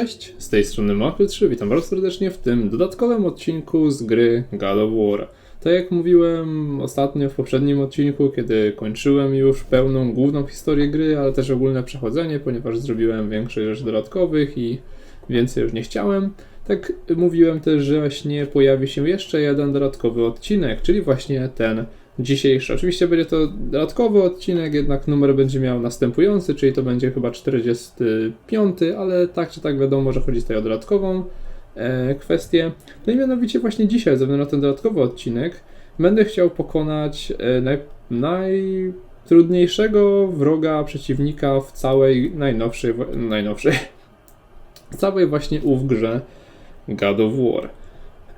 Cześć, z tej strony Marku 3, witam bardzo serdecznie w tym dodatkowym odcinku z gry God of War. Tak jak mówiłem ostatnio w poprzednim odcinku, kiedy kończyłem już pełną główną historię gry, ale też ogólne przechodzenie, ponieważ zrobiłem większość rzeczy dodatkowych i więcej już nie chciałem. Tak mówiłem też, że właśnie pojawi się jeszcze jeden dodatkowy odcinek, czyli właśnie ten dzisiejszy. Oczywiście będzie to dodatkowy odcinek, jednak numer będzie miał następujący, czyli to będzie chyba 45, ale tak czy tak wiadomo, że chodzi tutaj o dodatkową e, kwestię. No i mianowicie właśnie dzisiaj, ze względu na ten dodatkowy odcinek, będę chciał pokonać e, naj, najtrudniejszego wroga, przeciwnika w całej najnowszej, najnowszej, całej właśnie ów grze God of War.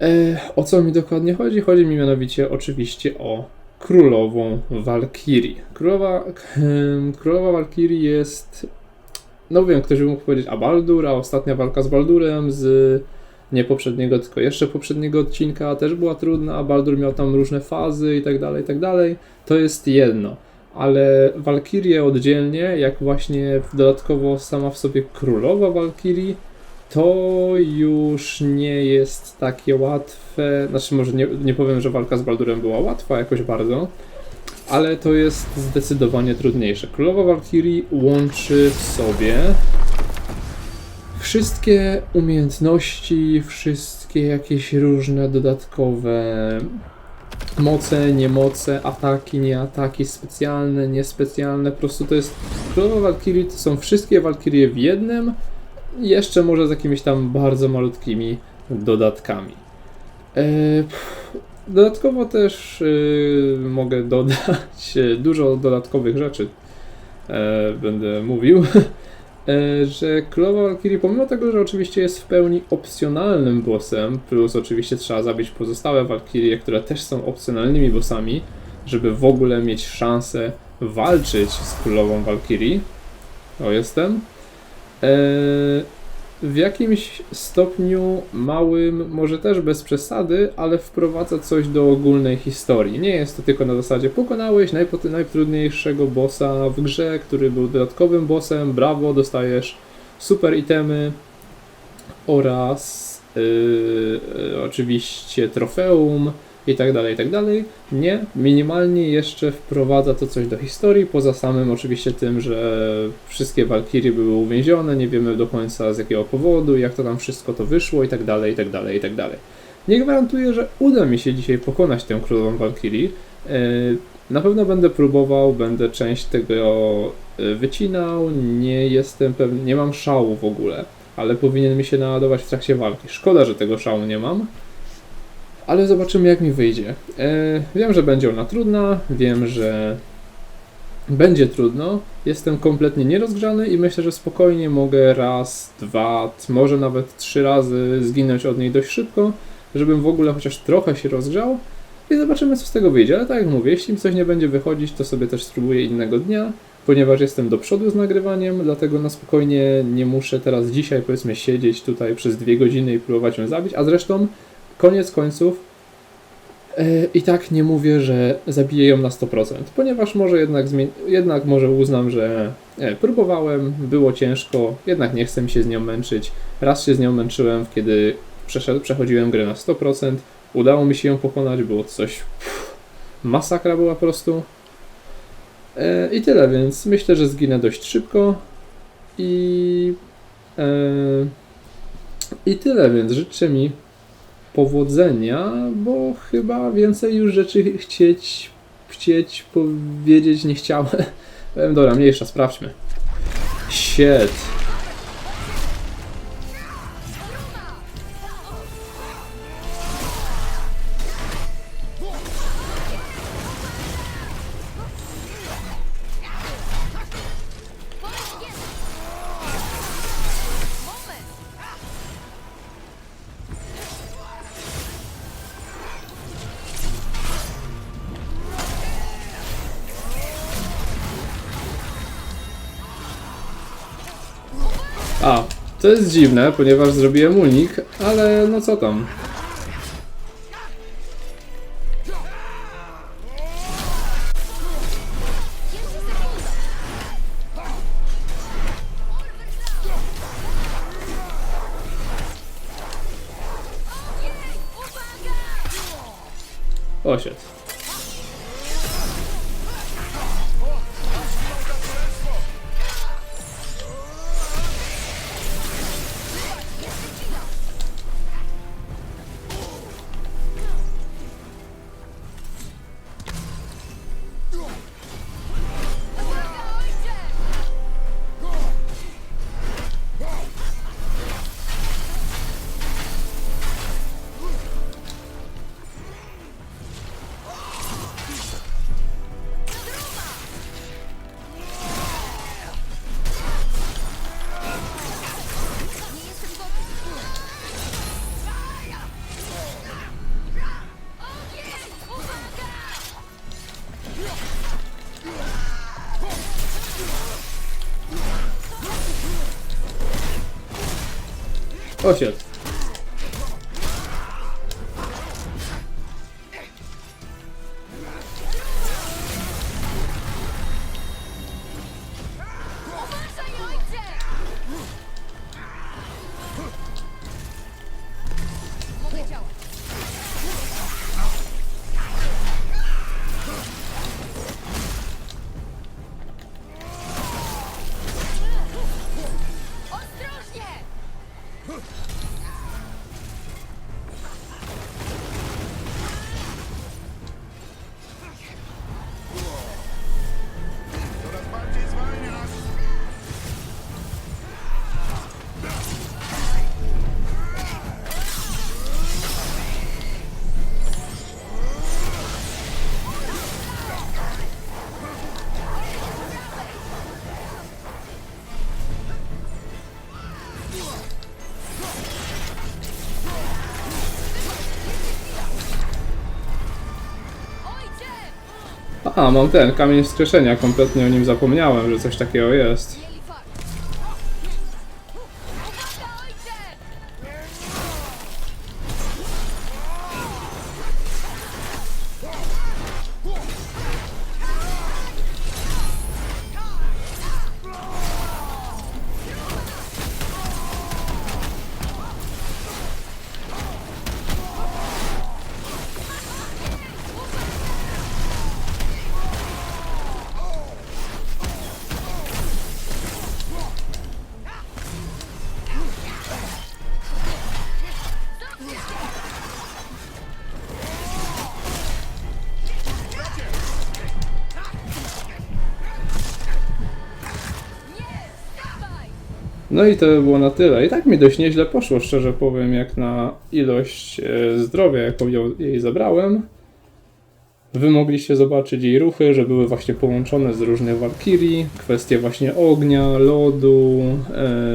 E, o co mi dokładnie chodzi? Chodzi mi mianowicie oczywiście o królową Walkirii. Królowa, królowa Walkirii jest. No wiem, ktoś by mógł powiedzieć a Baldur, a ostatnia walka z Baldurem z nie poprzedniego, tylko jeszcze poprzedniego odcinka też była trudna, a Baldur miał tam różne fazy i tak dalej, i tak dalej. To jest jedno. Ale Walkirię oddzielnie, jak właśnie dodatkowo sama w sobie królowa Walkirii, to już nie jest takie łatwe. Znaczy, może nie, nie powiem, że walka z Baldurem była łatwa jakoś bardzo, ale to jest zdecydowanie trudniejsze. Królowa Walkirii łączy w sobie wszystkie umiejętności, wszystkie jakieś różne dodatkowe moce, niemoce, ataki, nieataki, specjalne, niespecjalne. Po prostu to jest. Królowa Walkirii to są wszystkie Walkirie w jednym jeszcze może z jakimiś tam bardzo malutkimi dodatkami. E, Dodatkowo też y, mogę dodać e, dużo dodatkowych rzeczy. E, będę mówił, e, że Królowa Valkyrie, pomimo tego, że oczywiście jest w pełni opcjonalnym bossem, plus oczywiście trzeba zabić pozostałe Valkyrie, które też są opcjonalnymi bossami, żeby w ogóle mieć szansę walczyć z Królową Valkyrie. O, jestem. E, w jakimś stopniu małym, może też bez przesady, ale wprowadza coś do ogólnej historii. Nie jest to tylko na zasadzie pokonałeś najtrudniejszego bossa w grze, który był dodatkowym bossem, brawo, dostajesz super itemy oraz yy, oczywiście trofeum i tak dalej, i tak dalej. Nie, minimalnie jeszcze wprowadza to coś do historii, poza samym oczywiście tym, że wszystkie Walkirie były uwięzione, nie wiemy do końca z jakiego powodu, jak to tam wszystko to wyszło i tak dalej, i tak dalej, i tak dalej. Nie gwarantuję, że uda mi się dzisiaj pokonać tę królową Walkirii. Yy, Na pewno będę próbował, będę część tego yy, wycinał, nie jestem pewny, nie mam szału w ogóle, ale powinien mi się naładować w trakcie walki. Szkoda, że tego szału nie mam. Ale zobaczymy, jak mi wyjdzie. E, wiem, że będzie ona trudna, wiem, że będzie trudno. Jestem kompletnie nierozgrzany i myślę, że spokojnie mogę raz, dwa, może nawet trzy razy zginąć od niej dość szybko, żebym w ogóle chociaż trochę się rozgrzał. I zobaczymy, co z tego wyjdzie. Ale tak jak mówię, jeśli mi coś nie będzie wychodzić, to sobie też spróbuję innego dnia, ponieważ jestem do przodu z nagrywaniem, dlatego na spokojnie nie muszę teraz dzisiaj, powiedzmy, siedzieć tutaj przez dwie godziny i próbować ją zabić. A zresztą koniec końców e, i tak nie mówię, że zabiję ją na 100%, ponieważ może jednak, jednak może uznam, że e, próbowałem, było ciężko, jednak nie chcę się z nią męczyć. Raz się z nią męczyłem, kiedy przechodziłem grę na 100%, udało mi się ją pokonać, było coś pff, masakra była po prostu. E, I tyle, więc myślę, że zginę dość szybko i i tyle, więc życzę mi powodzenia, bo chyba więcej już rzeczy chcieć, chcieć powiedzieć nie chciałem. Em, Dobra, mniejsza, sprawdźmy. Shit. To jest dziwne, ponieważ zrobiłem unik, ale no co tam. Ось як. Ojcze! A, mam ten, kamień wskrzeszenia, kompletnie o nim zapomniałem, że coś takiego jest. No i to by było na tyle. I tak mi dość nieźle poszło, szczerze powiem, jak na ilość e, zdrowia, jaką jej zabrałem. Wy mogliście zobaczyć jej ruchy, że były właśnie połączone z różnych walkirii. Kwestie właśnie ognia, lodu,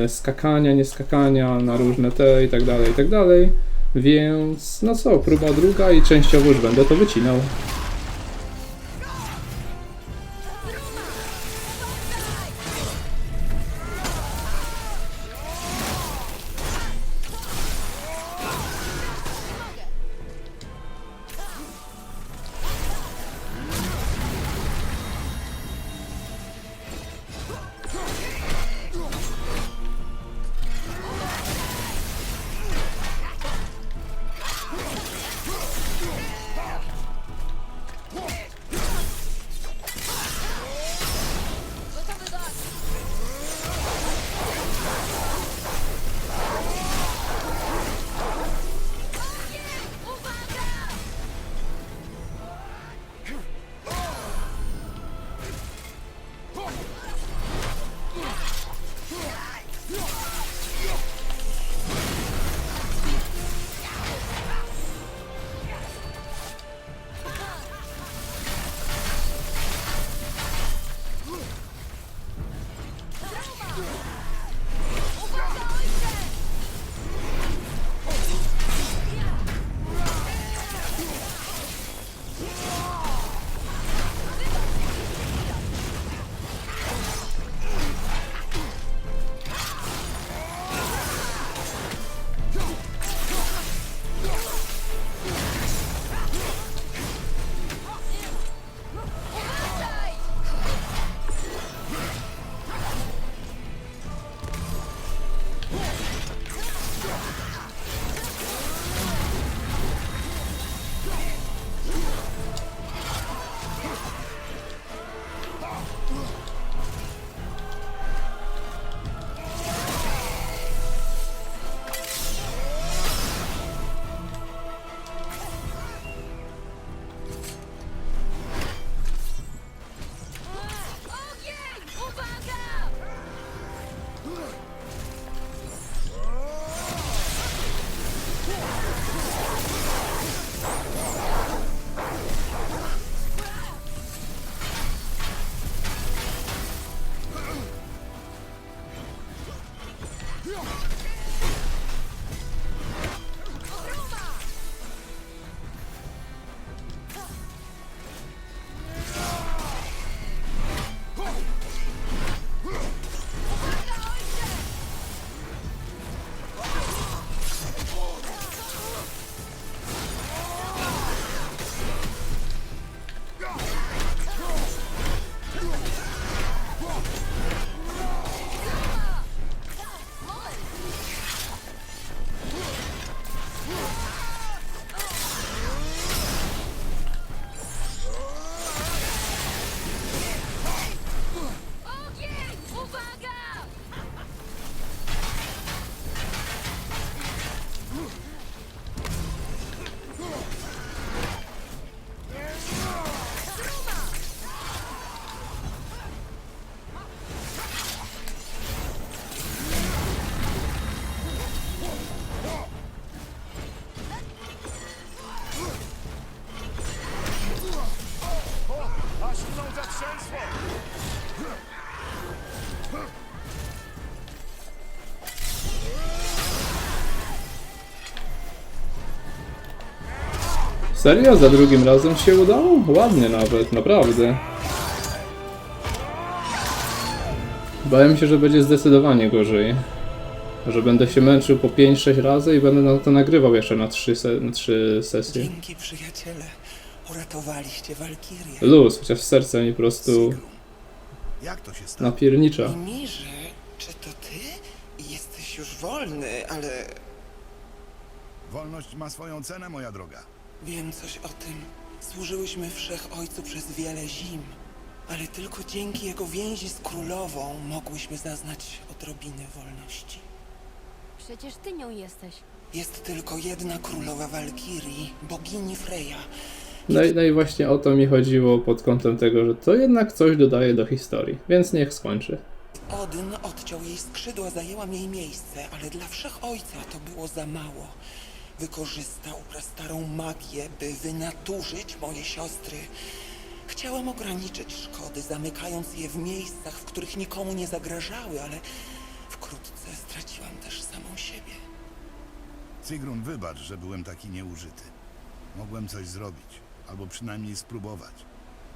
e, skakania, nie skakania na różne te i tak dalej, i tak dalej. Więc no co, próba druga i częściowo już będę to wycinał. Serio? Za drugim razem się udało? Ładnie nawet, naprawdę. Bałem się, że będzie zdecydowanie gorzej. Że będę się męczył po 5-6 razy i będę na to nagrywał jeszcze na 3, se- na 3 sesje. Dzięki przyjaciele. Uratowaliście Walkirię. Luz, chociaż serce mi po prostu. Jak to się stało? napiernicza. Mirze, czy to ty? Jesteś już wolny, ale Wolność ma swoją cenę, moja droga. Wiem coś o tym. Służyłyśmy wszechojcu przez wiele zim, ale tylko dzięki jego więzi z królową mogłyśmy zaznać odrobiny wolności. Przecież ty nią jesteś. Jest tylko jedna królowa Walkirii, bogini Freya. No i, no i właśnie o to mi chodziło pod kątem tego, że to jednak coś dodaje do historii, więc niech skończy. Odyn odciął jej skrzydła, zajęłam jej miejsce, ale dla wszechojca to było za mało. Wykorzystał prastarą magię, by wynaturzyć moje siostry. Chciałem ograniczyć szkody, zamykając je w miejscach, w których nikomu nie zagrażały, ale wkrótce straciłam też samą siebie. Sigrun, wybacz, że byłem taki nieużyty. Mogłem coś zrobić, albo przynajmniej spróbować.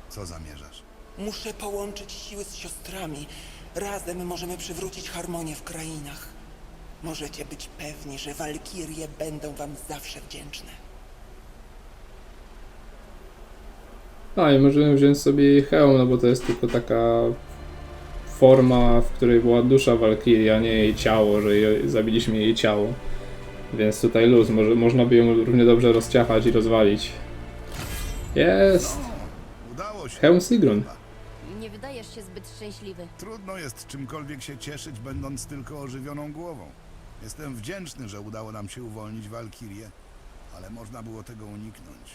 Co zamierzasz? Muszę połączyć siły z siostrami. Razem możemy przywrócić harmonię w krainach. Możecie być pewni, że walkirie będą wam zawsze wdzięczne. A i możemy wziąć sobie jej hełm, no bo to jest tylko taka forma, w której była dusza Walkirii, a nie jej ciało, że jej, zabiliśmy jej ciało. Więc tutaj luz, może, można by ją równie dobrze rozciachać i rozwalić. Jest! Udało się. Hełm Sigrun. Nie wydajesz się zbyt szczęśliwy. Trudno jest czymkolwiek się cieszyć, będąc tylko ożywioną głową. Jestem wdzięczny, że udało nam się uwolnić Walkirię, ale można było tego uniknąć.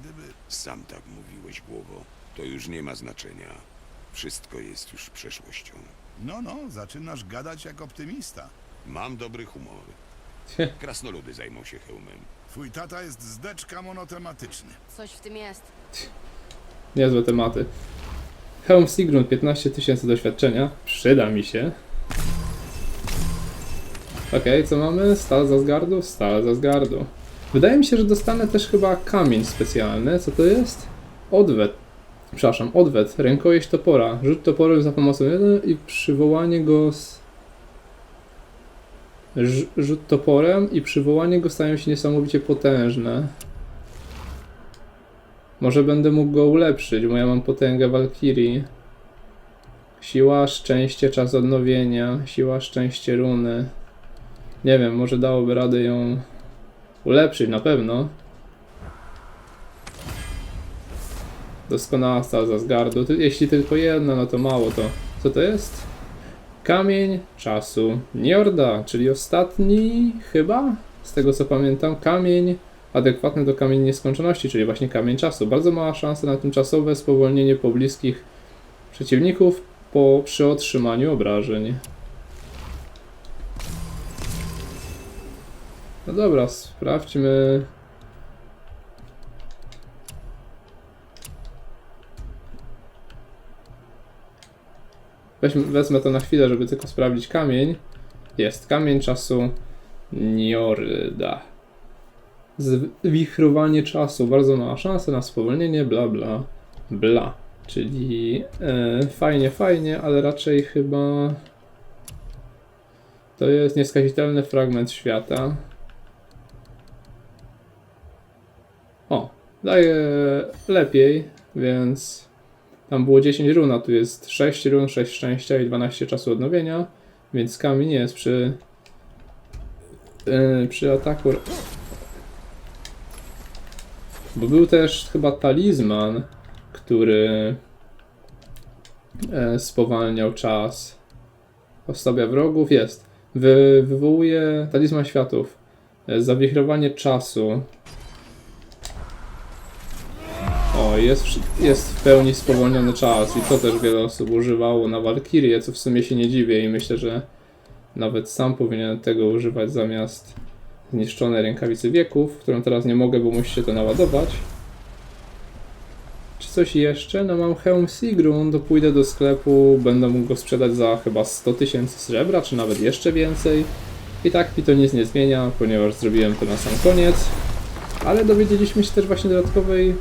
Gdyby... Sam tak mówiłeś, głowo. To już nie ma znaczenia. Wszystko jest już przeszłością. No, no, zaczynasz gadać jak optymista. Mam dobry humor. Krasnoludy zajmą się hełmem. Twój tata jest zdeczka monotematyczny. Coś w tym jest. Niezłe tematy. Helm Sigrun, 15 tysięcy doświadczenia. Przyda mi się. Okej, co mamy? Stal z Asgardu? Stal z Asgardu. Wydaje mi się, że dostanę też chyba kamień specjalny. Co to jest? Odwet. Przepraszam, odwet. Rękojeść topora. Rzut toporem za pomocą 1 i przywołanie go z... Rz- Rzut toporem i przywołanie go stają się niesamowicie potężne. Może będę mógł go ulepszyć, bo ja mam potęgę Walkirii. Siła, szczęście, czas odnowienia. Siła, szczęście, runy. Nie wiem, może dałoby radę ją ulepszyć, na pewno. Doskonała stal z Asgardu. Ty- Jeśli tylko jedna, no to mało to. Co to jest? Kamień czasu. Njorda, czyli ostatni chyba? Z tego co pamiętam. Kamień adekwatny do kamieni nieskończoności, czyli właśnie kamień czasu. Bardzo mała szansa na tymczasowe spowolnienie pobliskich przeciwników po, przy otrzymaniu obrażeń. No dobra, sprawdźmy. Weźmy, wezmę to na chwilę, żeby tylko sprawdzić kamień. Jest kamień czasu Njorda. Zwichrowanie czasu, bardzo mała szansa na spowolnienie, bla bla bla. Czyli e, fajnie, fajnie, ale raczej chyba to jest nieskazitelny fragment świata. O, daje lepiej, więc tam było 10 run, a tu jest 6 run, 6 szczęścia i 12 czasu odnowienia, więc kamień jest przy e, przy ataku bo był też chyba talizman, który e, spowalniał czas. Ostawia wrogów, jest. Wy, wywołuje talizman światów. E, zawichrowanie czasu. Jest, jest w pełni spowolniony czas i to też wiele osób używało na Walkirię, co w sumie się nie dziwię i myślę, że nawet sam powinien tego używać zamiast zniszczonej rękawicy wieków, którą teraz nie mogę, bo musicie to naładować. Czy coś jeszcze? No mam hełm Sigrun, to pójdę do sklepu, będę mógł go sprzedać za chyba 100 tysięcy srebra, czy nawet jeszcze więcej. I tak mi to nic nie zmienia, ponieważ zrobiłem to na sam koniec. Ale dowiedzieliśmy się też właśnie dodatkowej,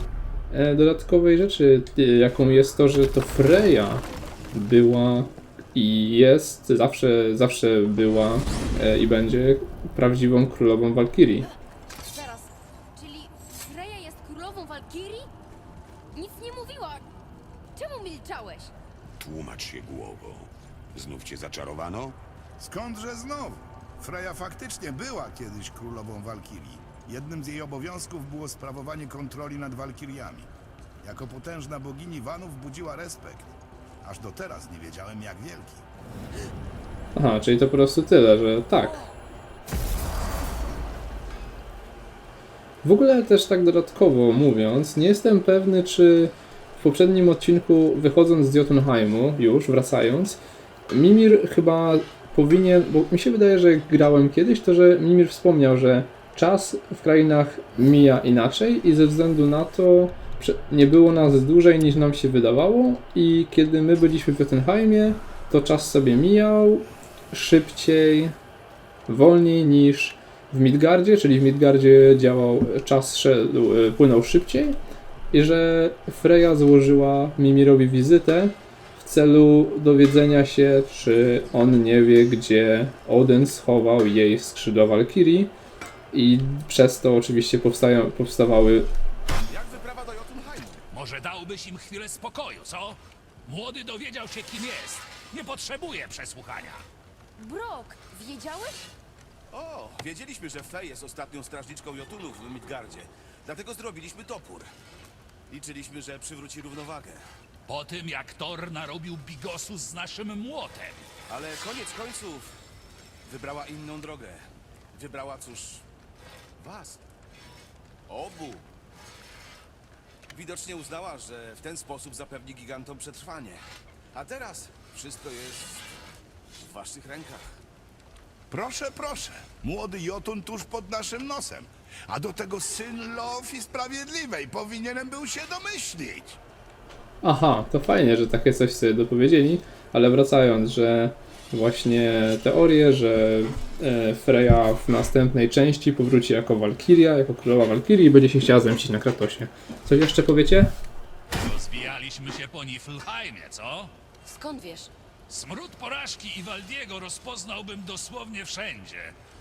dodatkowej rzeczy, e, jaką jest to, że to Freya była i jest, zawsze, zawsze była e, i będzie prawdziwą królową Walkirii. Zaraz, czyli Freya jest królową Walkirii? Nic nie mówiła. Czemu milczałeś? Tłumacz się głowo. Znów cię zaczarowano? Skądże znowu? Freja faktycznie była kiedyś królową Walkirii. Jednym z jej obowiązków było sprawowanie kontroli nad Walkiriami. Jako potężna bogini Wanów budziła respekt. Aż do teraz nie wiedziałem jak wielki. Aha, czyli to po prostu tyle, że tak. W ogóle też tak dodatkowo mówiąc, nie jestem pewny, czy w poprzednim odcinku, wychodząc z Jotunheimu, już wracając, Mimir chyba powinien, bo mi się wydaje, że grałem kiedyś, to że Mimir wspomniał, że czas w krainach mija inaczej i ze względu na to nie było nas dłużej niż nam się wydawało. I kiedy my byliśmy w Jotunheimie, to czas sobie mijał szybciej, wolniej niż w Midgardzie, czyli w Midgardzie działał, czas szedł, e, płynął szybciej. I że Freya złożyła Mimirowi wizytę w celu dowiedzenia się, czy on nie wie, gdzie Odin schował jej skrzydła Walkirii i przez to oczywiście powstają, powstawały Jak wyprawa do Jotunheimu? Może dałbyś im chwilę spokoju, co? Młody dowiedział się, kim jest. Nie potrzebuje przesłuchania. Brok, wiedziałeś? O, wiedzieliśmy, że Fej jest ostatnią strażniczką Jotunów w Midgardzie. Dlatego zrobiliśmy topór. Liczyliśmy, że przywróci równowagę. Po tym, jak Thor narobił bigosu z naszym młotem. Ale koniec końców wybrała inną drogę. Wybrała, cóż, was. Obu. Widocznie uznała, że w ten sposób zapewni gigantom przetrwanie. A teraz wszystko jest w waszych rękach. Proszę, proszę. Młody Jotun tuż pod naszym nosem. A do tego syn Lofi Sprawiedliwej. Powinienem był się domyślić. Aha, to fajnie, że takie coś sobie dopowiedzieli, ale wracając, że właśnie teorię, że Freya w następnej części powróci jako Walkiria, jako królowa Walkirii i będzie się chciała zemścić na Kratosie. Coś jeszcze powiecie? Rozwijaliśmy się po Niflheimie, co? Skąd wiesz? Smród porażki Iwaldiego rozpoznałbym dosłownie wszędzie.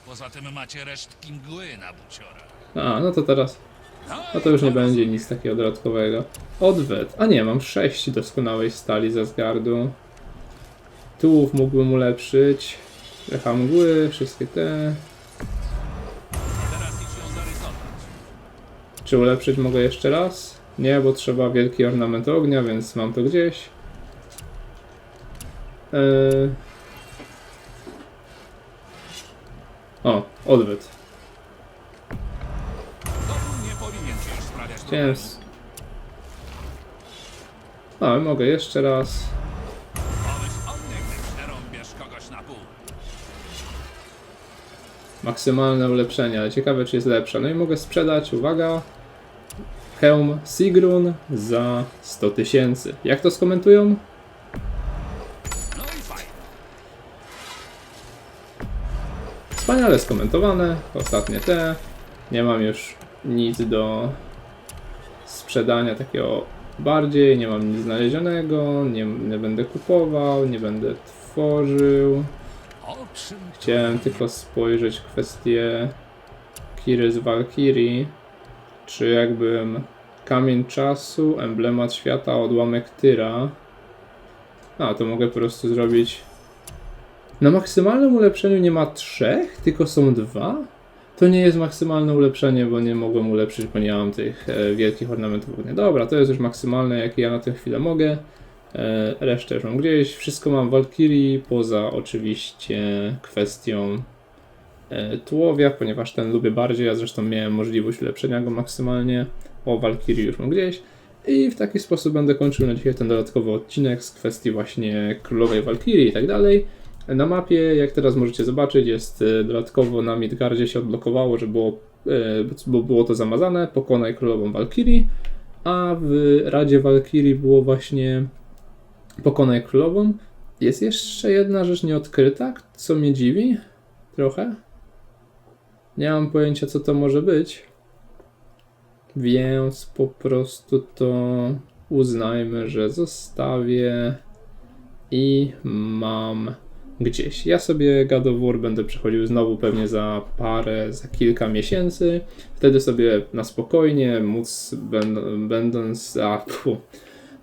Poza tym macie resztki mgły na buciorach. A, no to teraz. No to już nie będzie nic takiego dodatkowego. Odwet. A nie, mam 6 doskonałej stali ze zgardu. Tułów mógłbym ulepszyć. Trochę mgły, wszystkie te. Czy ulepszyć mogę jeszcze raz? Nie, bo trzeba wielki ornament ognia, więc mam to gdzieś. Yy... O, sprawiać Chciałem... problemu. s- O, mogę jeszcze raz. Maksymalne ulepszenie, ale ciekawe czy jest lepsze. No i mogę sprzedać, uwaga, hełm Sigrun za 100 tysięcy. Jak to skomentują? Wspaniale skomentowane, ostatnie te. Nie mam już nic do sprzedania takiego bardziej, nie mam nic znalezionego, nie, nie będę kupował, nie będę tworzył. Chciałem tylko spojrzeć kwestię Kiry z Valkyrie. Czy jakbym kamień czasu, emblemat świata, odłamek Tyra. A, to mogę po prostu zrobić. Na maksymalnym ulepszeniu nie ma trzech, tylko są dwa? To nie jest maksymalne ulepszenie, bo nie mogłem ulepszyć, bo nie mam tych e, wielkich ornamentów. Dobra, to jest już maksymalne, jakie ja na tę chwilę mogę. E, resztę już mam gdzieś. Wszystko mam w Valkyrii, poza oczywiście kwestią e, tułowia, ponieważ ten lubię bardziej, ja zresztą miałem możliwość ulepszenia go maksymalnie. O Valkyrii już mam gdzieś. I w taki sposób będę kończył na dzisiaj ten dodatkowy odcinek z kwestii właśnie królowej Valkyrii i tak dalej. Na mapie, jak teraz możecie zobaczyć, jest e, dodatkowo na Midgardzie się odblokowało, że było, bo było to zamazane, pokonaj królową Valkyrii, a w Radzie Valkyrii było właśnie pokonaj królową. Jest jeszcze jedna rzecz nieodkryta, co mnie dziwi trochę. Nie mam pojęcia, co to może być. Więc po prostu to uznajmy, że zostawię i mam gdzieś. Ja sobie God of War będę przechodził znowu pewnie za parę, za kilka miesięcy. Wtedy sobie na spokojnie móc, będ- będąc, a, pu,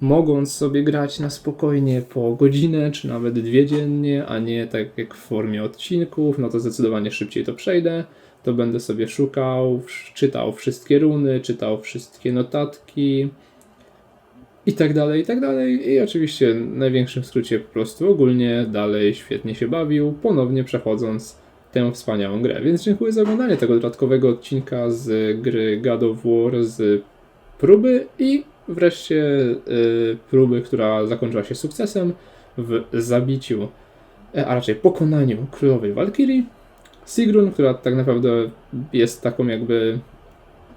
mogąc sobie grać na spokojnie po godzinę, czy nawet dwie dziennie, a nie tak jak w formie odcinków, no to zdecydowanie szybciej to przejdę. To będę sobie szukał, czytał wszystkie runy, czytał wszystkie notatki i tak dalej, i tak dalej. I oczywiście w największym skrócie po prostu ogólnie dalej świetnie się bawił, ponownie przechodząc tę wspaniałą grę. Więc dziękuję za oglądanie tego dodatkowego odcinka z gry God of War z próby i wreszcie y, próby, która zakończyła się sukcesem w zabiciu, e, a raczej pokonaniu królowej Walkirii. Sigrun, która tak naprawdę jest taką jakby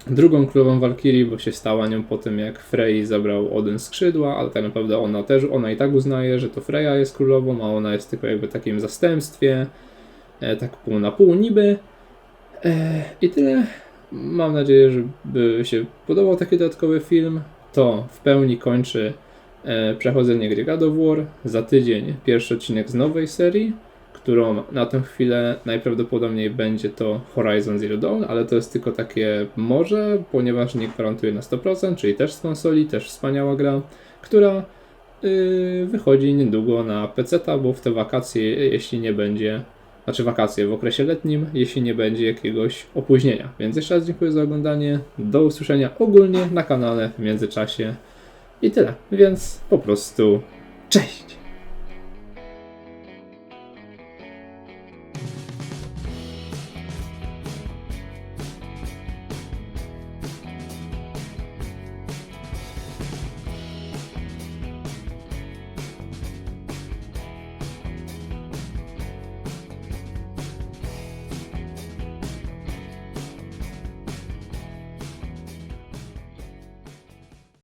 drugą królową Walkirii, bo się stała nią po tym, jak Frey zabrał Odyn skrzydła, ale tak naprawdę ona też, ona i tak uznaje, że to Freya jest królową, a ona jest tylko jakby takim zastępstwie, e, tak pół na pół niby. E, I tyle. Mam nadzieję, że by się podobał taki dodatkowy film. To w pełni kończy e, przechodzenie gry God of War. Za tydzień pierwszy odcinek z nowej serii, którą na tę chwilę najprawdopodobniej będzie to Horizon Zero Dawn, ale to jest tylko takie może, ponieważ nie gwarantuję na 100%, czyli też z konsoli, też wspaniała gra, która yy, wychodzi niedługo na PC, bo w te wakacje, jeśli nie będzie, znaczy wakacje w okresie letnim, jeśli nie będzie jakiegoś opóźnienia. Więc jeszcze raz dziękuję za oglądanie, do usłyszenia ogólnie na kanale w międzyczasie i tyle. Więc po prostu cześć!